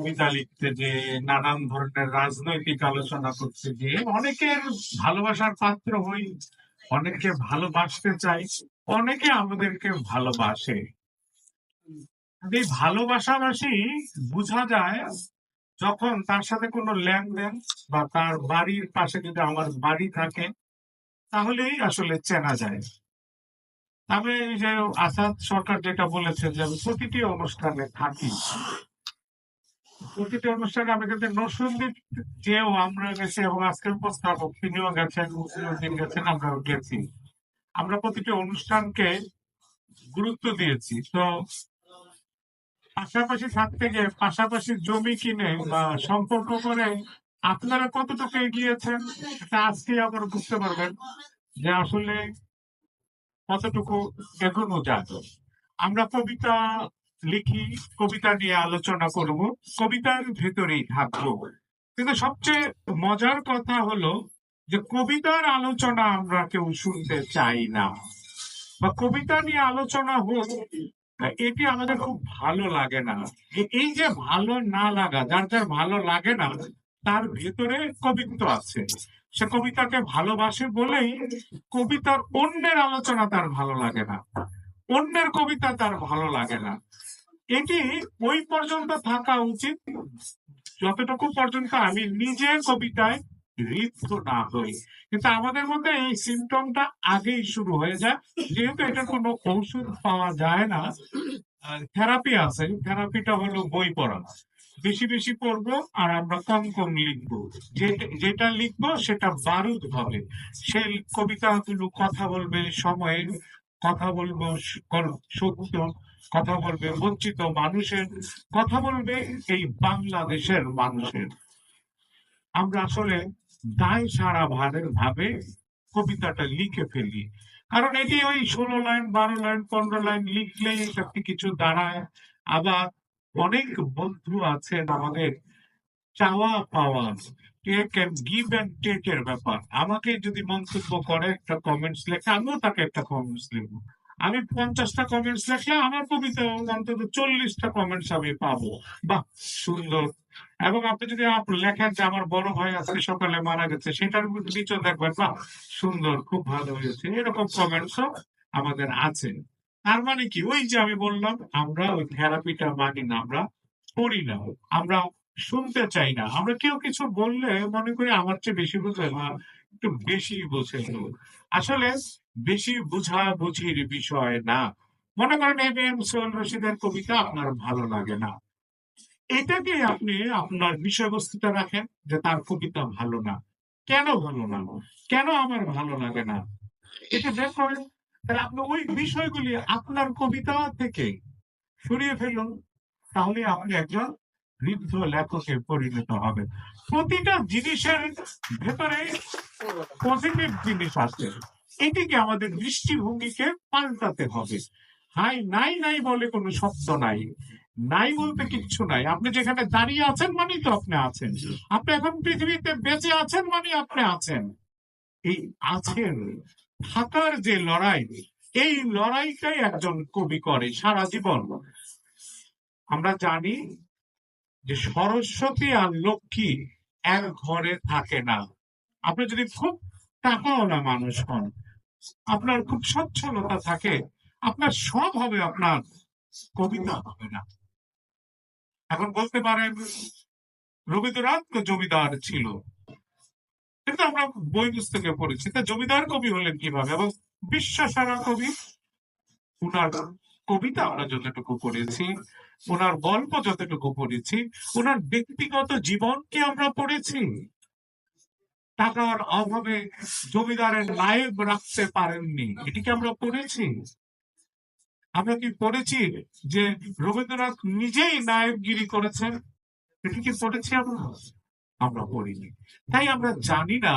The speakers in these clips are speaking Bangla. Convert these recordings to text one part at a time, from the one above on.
কবিতা লিখতে যে নানান ধরনের রাজনৈতিক আলোচনা করতে যে অনেকের ভালোবাসার পাত্র হই, অনেকে ভালোবাসতে চাই, অনেকে আমাদেরকে ভালোবাসে। এই ভালোবাসাবাসি বোঝা যায় যখন তার সাথে কোনো লেনদেন বা তার বাড়ির পাশে যদি আমার বাড়ি থাকে, তাহলেই আসলে চেনা যায়। তবে যে আসাদ সরকার যেটা বলেছে যে আমি প্রতিটি অনুষ্ঠানে থাকি প্রতিটি অনুষ্ঠানে আমি কিন্তু নরসিংদীপ যেও আমরা গেছি এবং আজকের উপস্থাপক তিনিও গেছেন মুসলিম গেছেন, আমরাও গেছি। আমরা প্রতিটি অনুষ্ঠানকে গুরুত্ব দিয়েছি। তো পাশাপাশি থাকতে গিয়ে, পাশাপাশি জমি কিনে বা সম্পর্ক করে আপনারা কতটুকু এগিয়েছেন, সেটা আজকে আবার বুঝতে পারবেন যে আসলে কতটুকু এগোনো যায়। আমরা কবিতা লিখি, কবিতা নিয়ে আলোচনা করব। কবিতার ভেতরেই থাকব। কিন্তু সবচেয়ে মজার কথা হলো যে, কবিতার আলোচনা আমরা কেউ শুনতে চাই না। বা কবিতা নিয়ে আলোচনা হোক এটি আমাদের খুব ভালো লাগে না। এই যে ভালো না লাগা, যার যার ভালো লাগে না, তার ভেতরে কবিত্ব আছে। সে কবিতাকে ভালোবাসে বলেই কবিতার অন্যের আলোচনা তার ভালো লাগে না। অন্যের কবিতা তার ভালো লাগে না। এটি ওই পর্যন্ত থাকা উচিত, যতটুকু পর্যন্ত আমি নিজে কবিতায় ঋদ্ধ না হই। কিন্তু আমাদের মধ্যে এই সিমটমটা আগেই শুরু হয়ে যায়। যেহেতু এটা কোনো ঔষধ পাওয়া যায় না থেরাপি আছে থেরাপিটা হলো বই পড়া। বেশি বেশি পড়ব আর আমরা কম কম লিখব। যেটা লিখব সেটা বারুদ হবে সেই কবিতাগুলো কথা বলবে, সময়ের কথা বলব সত্য কথা বলবে, বঞ্চিত মানুষের কথা বলবে এই বাংলাদেশের মানুষের। আমরা আসলে দায় সারা ভারের ভাবে কবিতাটা লিখে ফেলি। কারণ এটি ওই ষোলো লাইন, বারো লাইন, পনেরো লাইন লিখলেই একটি কিছু দাঁড়ায়। আবার অনেক বন্ধু আছেন আমাদের চাওয়া পাওয়া গিভ এন্ড টেক এর ব্যাপার। আমাকে যদি মন্তব্য করে একটা কমেন্টস লেখে, আমিও তাকে একটা কমেন্টস লিখব। আমি পঞ্চাশটা কমেন্টস লেখলে আমার কবিতা অন্তত চল্লিশটা কমেন্টস আমি পাবো। বাহ, সুন্দর। এবং আপনি যদি লেখেন যে আমার বড় ভাই আজকে সকালে মারা গেছে, সেটার নিচে দেখবেন, বাহ, সুন্দর, খুব ভালো হয়েছে। এরকম কমেন্টসও আমাদের আছে। তার মানে কি? ওই যে আমি বললাম, আমরা ওই থেরাপিটা মানি না, আমরা করি না। আমরা শুনতে চাই না। আমরা কেউ কিছু বললে মনে করি আমার চেয়ে বেশি বুঝে না, একটু বেশি বোঝে লোক। আসলে বেশি বুঝা বুঝির বিষয় না। মনে করেন এম এম সোহেল রশিদের কবিতা আপনার ভালো লাগে না। এটাকে আপনি আপনার বিষয়বস্তুটা রাখেন যে তার কবিতা ভালো না। কেন ভালো না? কেন আমার ভালো লাগে না? এটা বের করেন। তাহলে আপনি ওই বিষয়গুলি আপনার কবিতা থেকে সরিয়ে ফেলুন। তাহলে আপনি একজন বৃদ্ধ লেখকে পরিণত হবেন প্রতিটা জিনিসের ভেতরে পজিটিভ জিনিস আছে এটিকে আমাদের দৃষ্টিভঙ্গিকে পাল্টাতে হবে। হাই নাই নাই বলে কোনো শব্দ নাই। নাই বলতে কিচ্ছু নাই। আপনি যেখানে দাঁড়িয়ে আছেন মানেই তো আপনি আছেন। আপনি এখন পৃথিবীতে বেঁচে আছেন মানে আপনি আছেন। এই আছেন, থাকার যে লড়াই, এই লড়াইটাই একজন কবি করে সারা জীবন। আমরা জানি যে সরস্বতী আর লক্ষ্মী এক ঘরে থাকে না। আপনি যদি খুব টাকাওয়ালা মানুষ হন, আপনার খুব সচ্ছলতা থাকে, আপনার সব হবে, আপনার কবিতা হবে না। এখন বলতে পারেন, রবীন্দ্রনাথ জমিদার ছিল। কিন্তু আমরা বই পুস্তকে পড়েছি। তা জমিদার কবি হলেন কীভাবে? এবং বিশ্ব সারা কবি, উনার কবিতা আমরা যতটুকু পড়েছি, ওনার গল্প যতটুকু পড়েছি, ওনার ব্যক্তিগত জীবনকে আমরা পড়েছি। টাকার অভাবে জমিদারের নায়ক রাখতে পারেননি, এটিকে আমরা পড়েছি। আমরা কি পড়েছি যে রবীন্দ্রনাথ নিজেই নায়কগিরি করেছেন? এটি কি পড়েছি আমরা? আমরা পড়িনি। তাই আমরা জানি না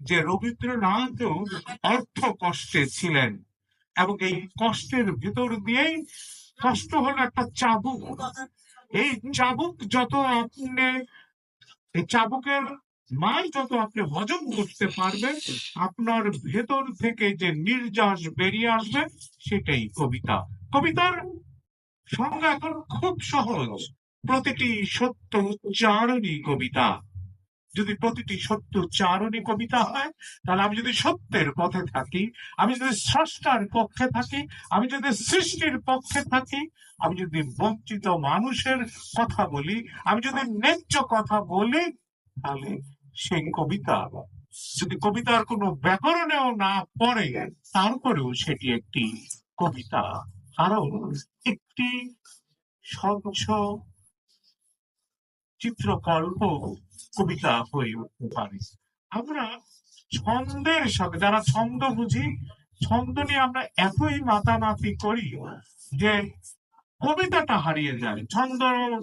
যে রবীন্দ্রনাথও অর্থ কষ্টে ছিলেন। এবং এই কষ্টের ভিতর দিয়েই কষ্ট হলো একটা চাবুক। এই চাবুক যত আপনি, এই চাবুকের মাল যত আপনি হজম করতে পারবেন, আপনার ভেতর থেকে যে নির্যাস বেরিয়ে আসবে, সেটাই কবিতা। কবিতার সংজ্ঞা এখন খুব সহজ। প্রতিটি সত্য উচ্চারণই কবিতা। যদি প্রতিটি সত্য উচ্চারণই কবিতা হয়, তাহলে আমি যদি সত্যের পথে থাকি, আমি যদি স্রষ্টার পক্ষে থাকি, আমি যদি সৃষ্টির পক্ষে থাকি, আমি যদি বঞ্চিত মানুষের কথা বলি, আমি যদি ন্যায্য কথা বলি, তাহলে সেই কবিতা যদি কবিতার কোনো ব্যাকরণেও না পড়ে তারপরেও সেটি একটি কবিতা। কারণ একটি স্বচ্ছ চিত্রকল্প কবিতা হয়ে উঠতে পারে আমরা ছন্দের সাথে যারা ছন্দ বুঝি, ছন্দ নিয়ে আমরা এতই মাতামাতি করি যে কবিতাটা হারিয়ে যায়। ছন্দ,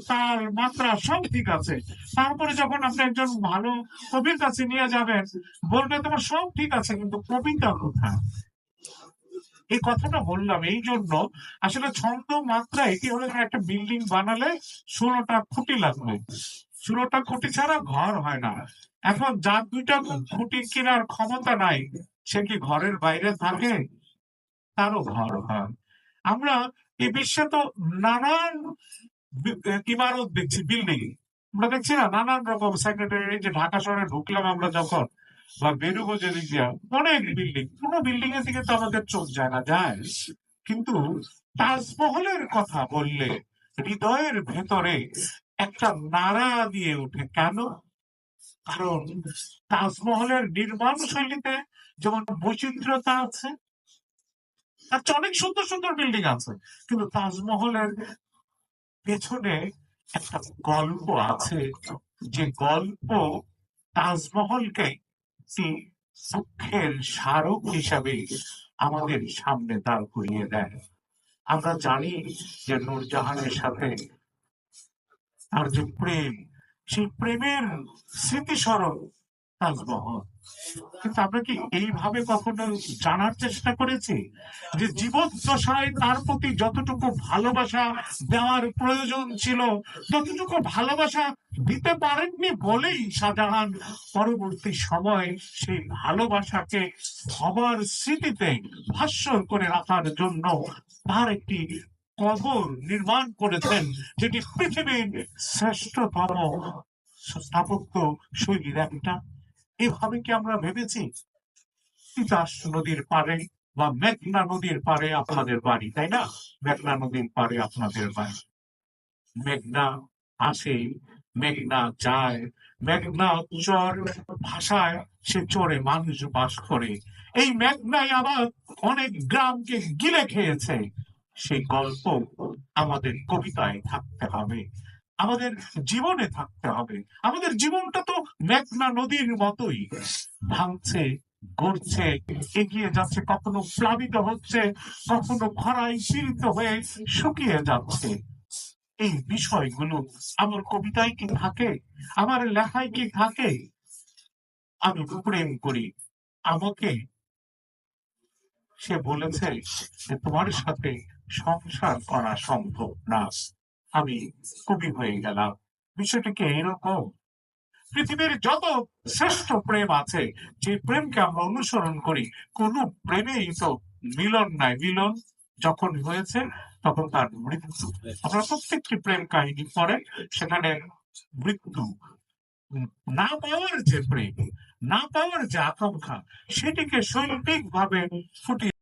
তার মাত্রা সব ঠিক আছে। তারপরে যখন আপনি একজন ভালো কবির কাছে নিয়ে যাবেন, বলবে তোমার সব ঠিক আছে, কিন্তু কবিতা কোথায়? এই কথাটা বললাম এই জন্য, আসলে ছন্দ মাত্রা এটি হলো একটা বিল্ডিং বানালে ষোলোটা খুঁটি লাগবে। ষোলোটা খুঁটি ছাড়া ঘর হয় না। এখন যার দুইটা খুঁটি কেনার ক্ষমতা নাই, সে কি ঘরের বাইরে থাকে? তারও ঘর হয়। আমরা এই বিশ্বে তো নানান ইমারত দেখছি, বিল্ডিং। আমরা দেখছি না, নানান রকম সেক্রেটারি যে ঢাকা শহরে ঢুকলাম আমরা যখন, বা বেরোবো দিয়ে অনেক বিল্ডিং, কোনো বিল্ডিং এর দিকে তো আমাদের চোখ যায় না, যায়। কিন্তু তাজমহলের কথা বললে, হৃদয়ের ভেতরে একটা নাড়া দিয়ে ওঠে। কেন? কারণ তাজমহলের নির্মাণ শৈলীতে যেমন বৈচিত্র্যতা আছে, তার অনেক সুন্দর সুন্দর বিল্ডিং আছে। কিন্তু তাজমহলের পেছনে একটা গল্প আছে, যে গল্প তাজমহলকে দুঃখের স্মারক হিসাবে আমাদের সামনে দাঁড় করিয়ে দেয়। আমরা জানি যে নূরজাহানের সাথে তার যে প্রেম, সেই প্রেমের স্মৃতিস্মরণ তাজমহল কিন্তু আমরা কি এইভাবে কখনো জানার চেষ্টা করেছি যে জীবদ্দশায় তার প্রতি যতটুকু ভালোবাসা দেওয়ার প্রয়োজন ছিল ততটুকু ভালোবাসা দিতে পারেননি বলেই শাহজাহান পরবর্তী সময় সেই ভালোবাসাকে সবার স্মৃতিতে ভাস্বর করে রাখার জন্য তার একটি কবর নির্মাণ করেছেন, যেটি পৃথিবীর শ্রেষ্ঠতম স্থাপত্য শৈলীর একটা। এভাবে কি আমরা ভেবেছি? তিতাস নদীর পারে বা মেঘনা নদীর পারে আপনাদের বাড়ি, তাই না? মেঘনা নদীর পারে আপনাদের বাড়ি। মেঘনা আসে মেঘনা যায়, মেঘনা চর ভাষায় সে চরে মানুষ বাস করে। এই মেঘনাই আবার অনেক গ্রামকে গিলে খেয়েছে। সেই গল্প আমাদের কবিতায় থাকতে হবে, আমাদের জীবনে থাকতে হবে। আমাদের জীবনটা তো মেঘনা নদীর মতোই, ভাঙছে, গড়ছে, এগিয়ে যাচ্ছে, কখনো প্লাবিত হচ্ছে, কখনো খরায় পীড়িত হয়ে শুকিয়ে যাচ্ছে। এই বিষয়গুলো আমার কবিতায় কি থাকে? আমার লেখায় কি থাকে? আমি প্রেম করি। আমাকে সে বলেছে যে তোমার সাথে সংসার করা সম্ভব না। আমি কবি হয়ে গেলাম। বিষয়টা কি এরকম পৃথিবীর যত শ্রেষ্ঠ প্রেম আছে, যে প্রেমকে আমরা অনুসরণ করি, কোন প্রেমেই তো মিলন নাই। মিলন যখন হয়েছে, তখন তার মৃত্যু। আমরা প্রত্যেকটি প্রেম কাহিনী পড়ে সেখানে মৃত্যু, না পাওয়ার যে প্রেম, না পাওয়ার যে আকাঙ্ক্ষা, সেটিকে শৈল্পিক ভাবে ফুটিয়ে